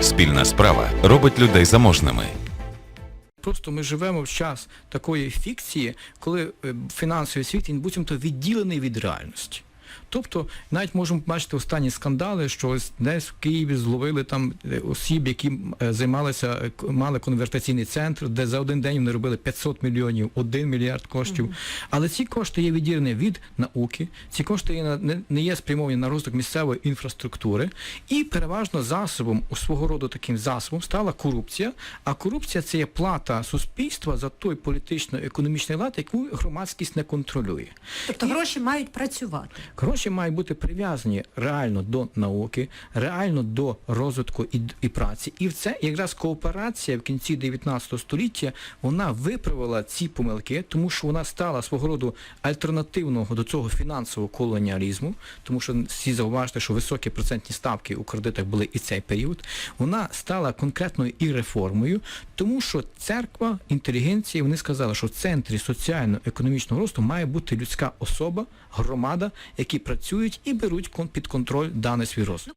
Спільна справа робить людей заможними. Просто ми живемо в час такої фікції, коли е, фінансовий світ він буцімто відділений від реальності. Тобто, навіть можемо бачити останні скандали, що ось десь в Києві зловили там е, осіб, які е, займалися, е, мали конвертаційний центр, де за один день вони робили 500 мільйонів, 1 мільярд коштів. Але ці кошти є відділені від науки, ці кошти є не, не є спрямовані на розвиток місцевої інфраструктури, і переважно засобом, у свого роду таким засобом стала корупція. А корупція це є плата суспільства за той політично-економічний лад, яку громадськість не контролює. Тобто гроші мають працювати. Гроші мають бути прив'язані реально до науки, реально до розвитку і, і праці. І це якраз кооперація в кінці 19 століття вона виправила ці помилки, тому що вона стала свого роду альтернативного до цього фінансового колоніалізму, тому що всі зауважте, що високі процентні ставки у кредитах були і цей період. Вона стала конкретною і реформою, тому що церква, інтелігенція, вони сказали, що в центрі соціально-економічного росту має бути людська особа, громада, які працюють і беруть під контроль даний свій розвиток.